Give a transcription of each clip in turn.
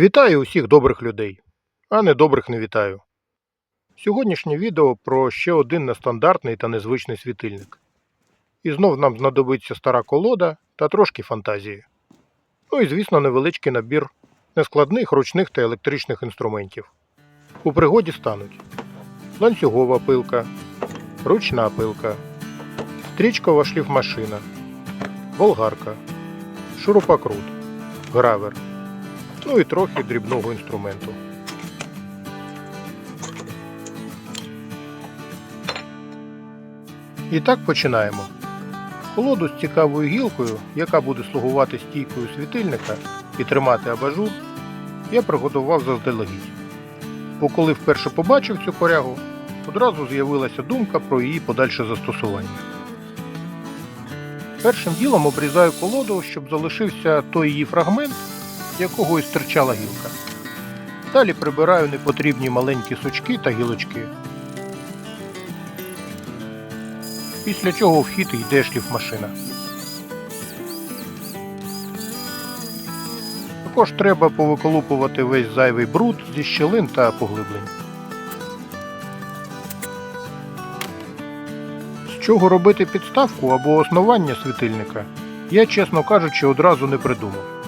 Вітаю усіх добрих людей, а недобрих не вітаю. Сьогоднішнє відео про ще один нестандартний та незвичний світильник. І знов нам знадобиться стара колода та трошки фантазії. Ну і, звісно, невеличкий набір нескладних ручних та електричних інструментів. У пригоді стануть ланцюгова пилка, ручна пилка, стрічкова шліфмашина, болгарка, шурупокрут, гравер ну і трохи дрібного інструменту. І так починаємо. Колоду з цікавою гілкою, яка буде слугувати стійкою світильника і тримати абажур, я приготував заздалегідь. Бо коли вперше побачив цю корягу, одразу з'явилася думка про її подальше застосування. Першим ділом обрізаю колоду, щоб залишився той її фрагмент, якого і стирчала гілка. Далі прибираю непотрібні маленькі сучки та гілочки. Після чого в хід йде шліфмашина. Також треба повиколупувати весь зайвий бруд зі щілин та поглиблень. З чого робити підставку або основання світильника, я, чесно кажучи, одразу не придумав.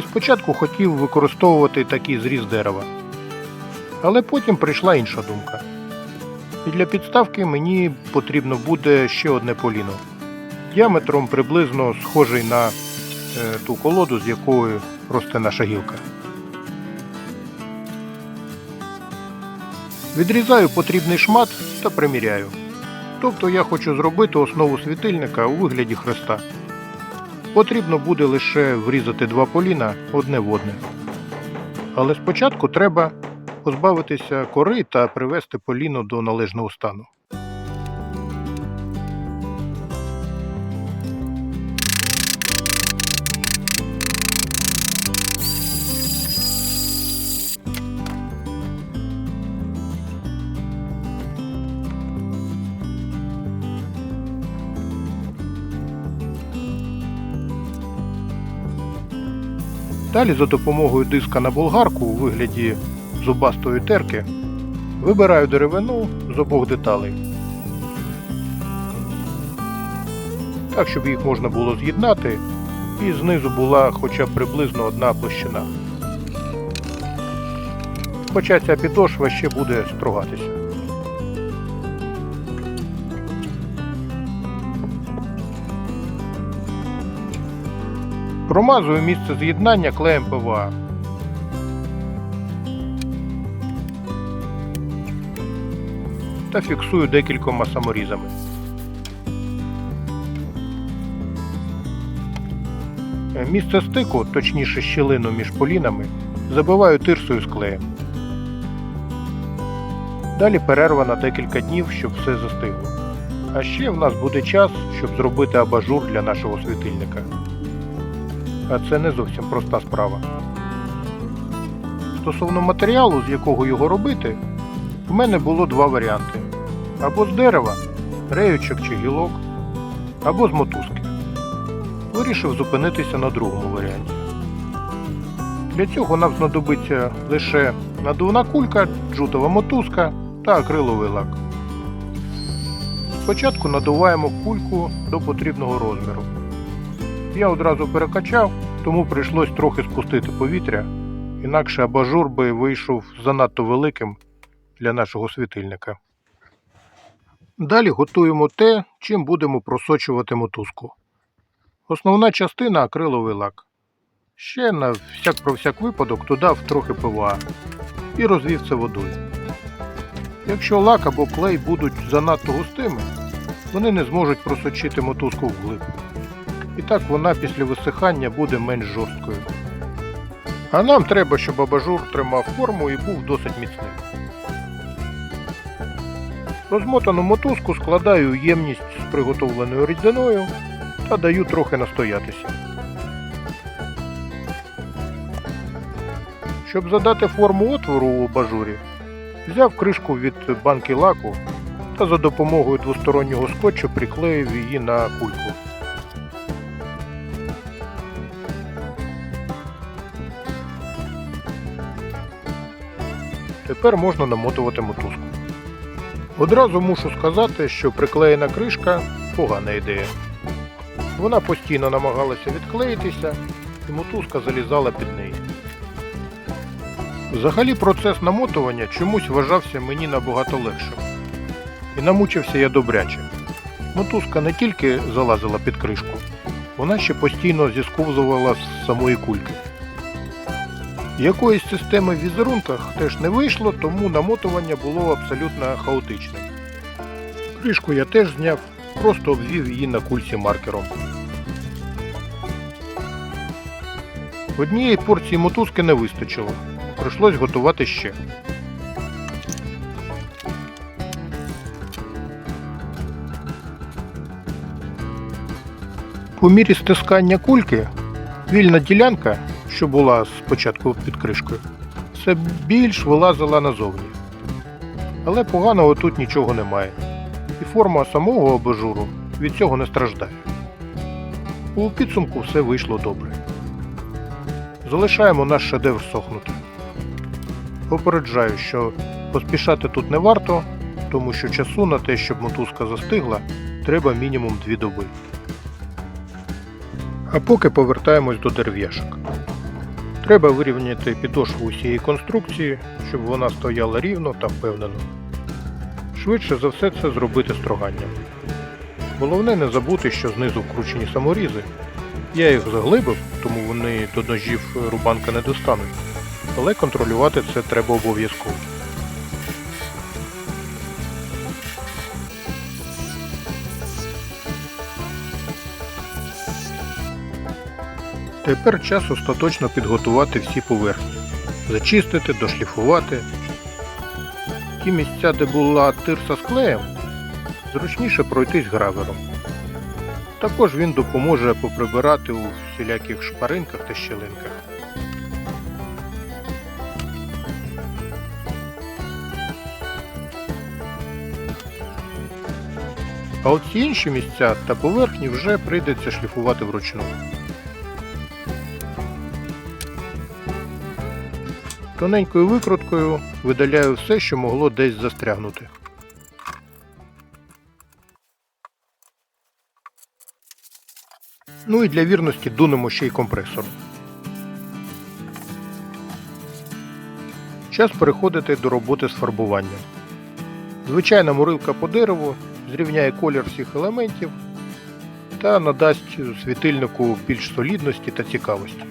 І спочатку хотів використовувати такий зріз дерева. Але потім прийшла інша думка. І для підставки мені потрібно буде ще одне поліно. Діаметром приблизно схожий на е, ту колоду, з якою росте наша гілка. Відрізаю потрібний шмат та приміряю. Тобто я хочу зробити основу світильника у вигляді хреста. Потрібно буде лише врізати два поліна одне в одне. Але спочатку треба позбавитися кори та привести поліно до належного стану. Далі за допомогою диска на болгарку у вигляді зубастої терки вибираю деревину з обох деталей. Так, щоб їх можна було з'єднати і знизу була хоча б приблизно одна площина. Хоча ця підошва ще буде стругатися. Промазую місце з'єднання клеєм ПВА. Та фіксую декількома саморізами. Місце стику, точніше щілину між полінами, забиваю тирсою з клеєм. Далі перерва на декілька днів, щоб все застигло. А ще в нас буде час, щоб зробити абажур для нашого світильника а це не зовсім проста справа. Стосовно матеріалу, з якого його робити, в мене було два варіанти: або з дерева, реючок чи гілок, або з мотузки. Вирішив зупинитися на другому варіанті. Для цього нам знадобиться лише надувна кулька, джутова мотузка та акриловий лак. Спочатку надуваємо кульку до потрібного розміру. Я одразу перекачав, тому прийшлось трохи спустити повітря, інакше абажур би вийшов занадто великим для нашого світильника. Далі готуємо те, чим будемо просочувати мотузку. Основна частина акриловий лак. Ще на всяк про всяк випадок додав трохи ПВА і розвів це водою. Якщо лак або клей будуть занадто густими, вони не зможуть просочити мотузку вглиб і так вона після висихання буде менш жорсткою. А нам треба, щоб абажур тримав форму і був досить міцним. Розмотану мотузку складаю ємність з приготовленою рідиною та даю трохи настоятися. Щоб задати форму отвору у абажурі, взяв кришку від банки лаку та за допомогою двостороннього скотчу приклеїв її на кульку. Тепер можна намотувати мотузку. Одразу мушу сказати, що приклеєна кришка погана ідея. Вона постійно намагалася відклеїтися, і мотузка залізала під неї. Взагалі процес намотування чомусь вважався мені набагато легшим. І намучився я добряче. Мотузка не тільки залазила під кришку, вона ще постійно зісковзувала з самої кульки. Якоїсь системи в візерунках теж не вийшло, тому намотування було абсолютно хаотичним. Кришку я теж зняв, просто обвів її на кульці маркером. Однієї порції мотузки не вистачило. Прийшлось готувати ще. По мірі стискання кульки вільна ділянка, що була спочатку під кришкою, все більш вилазила назовні. Але поганого тут нічого немає. І форма самого абажуру від цього не страждає. У підсумку все вийшло добре. Залишаємо наш шедевр сохнути. Попереджаю, що поспішати тут не варто, тому що часу на те, щоб мотузка застигла, треба мінімум 2 доби. А поки повертаємось до дерев'яшок. Треба вирівняти підошву усієї конструкції, щоб вона стояла рівно та впевнено. Швидше за все це зробити строганням. Головне не забути, що знизу вкручені саморізи. Я їх заглибив, тому вони до ножів рубанка не достануть. Але контролювати це треба обов'язково. Тепер час остаточно підготувати всі поверхні. Зачистити, дошліфувати. Ті місця, де була тирса з клеєм, зручніше пройтись гравером. Також він допоможе поприбирати у всіляких шпаринках та щелинках. А от всі інші місця та поверхні вже прийдеться шліфувати вручну. Тоненькою викруткою видаляю все, що могло десь застрягнути. Ну і для вірності дунемо ще й компресор. Час переходити до роботи з фарбуванням. Звичайна морилка по дереву зрівняє колір всіх елементів та надасть світильнику більш солідності та цікавості.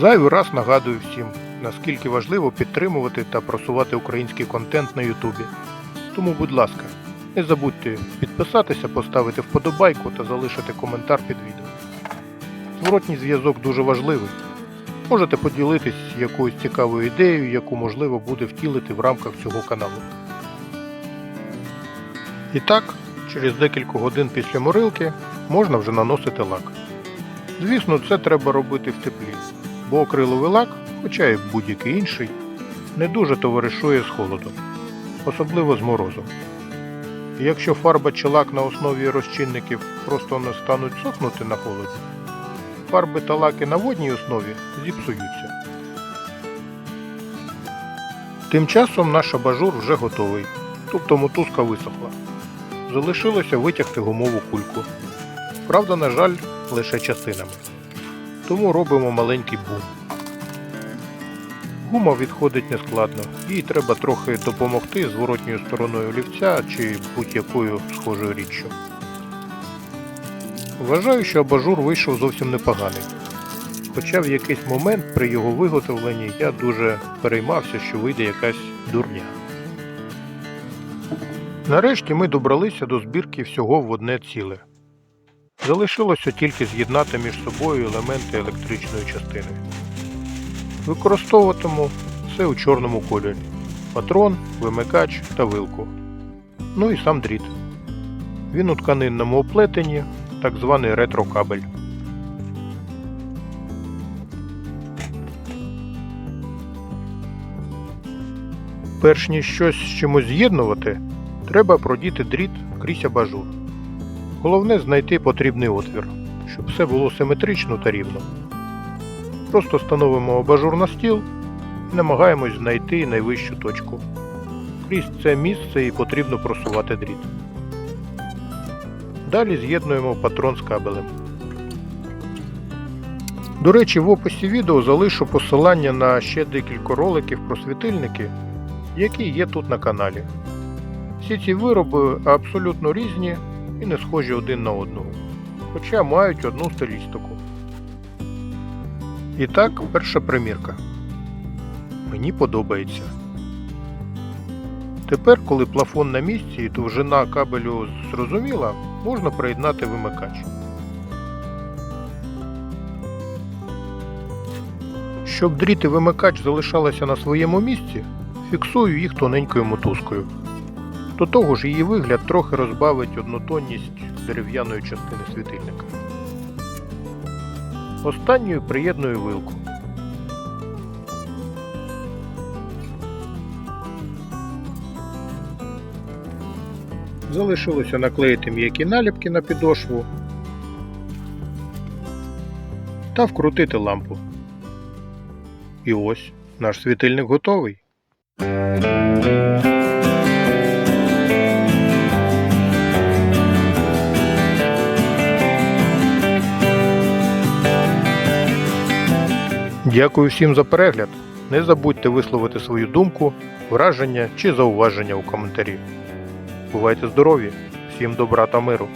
Зайвий раз нагадую всім, наскільки важливо підтримувати та просувати український контент на Ютубі. Тому, будь ласка, не забудьте підписатися, поставити вподобайку та залишити коментар під відео. Зворотній зв'язок дуже важливий. Можете поділитись якоюсь цікавою ідеєю, яку можливо буде втілити в рамках цього каналу. І так, через декілька годин після морилки можна вже наносити лак. Звісно, це треба робити в теплі, бо акриловий лак, хоча й будь-який інший, не дуже товаришує з холодом, особливо з морозом. Якщо фарба чи лак на основі розчинників просто не стануть сохнути на холоді, фарби та лаки на водній основі зіпсуються. Тим часом наш абажур вже готовий, тобто мотузка висохла. Залишилося витягти гумову кульку. Правда, на жаль, лише частинами. Тому робимо маленький бум. Гума відходить нескладно, їй треба трохи допомогти зворотньою стороною олівця чи будь-якою схожою річчю. Вважаю, що абажур вийшов зовсім непоганий. Хоча в якийсь момент при його виготовленні я дуже переймався, що вийде якась дурня. Нарешті ми добралися до збірки всього в одне ціле. Залишилося тільки з'єднати між собою елементи електричної частини. Використовуватиму все у чорному кольорі: патрон, вимикач та вилку. Ну і сам дріт. Він у тканинному оплетенні, так званий ретро-кабель. Перш ніж щось з чимось з'єднувати, треба продіти дріт крізь абажур. Головне знайти потрібний отвір, щоб все було симетрично та рівно. Просто становимо абажур на стіл і намагаємось знайти найвищу точку. Крізь це місце і потрібно просувати дріт. Далі з'єднуємо патрон з кабелем. До речі, в описі відео залишу посилання на ще декілька роликів про світильники, які є тут на каналі. Всі ці вироби абсолютно різні і не схожі один на одного, хоча мають одну стилістику. І так, перша примірка. Мені подобається. Тепер, коли плафон на місці і довжина кабелю зрозуміла, можна приєднати вимикач. Щоб дріт і вимикач залишалися на своєму місці, фіксую їх тоненькою мотузкою. До того ж, її вигляд трохи розбавить однотонність дерев'яної частини світильника. Останньою приєдную вилку. Залишилося наклеїти м'які наліпки на підошву та вкрутити лампу. І ось наш світильник готовий. Дякую всім за перегляд. Не забудьте висловити свою думку, враження чи зауваження у коментарі. Бувайте здорові! Всім добра та миру!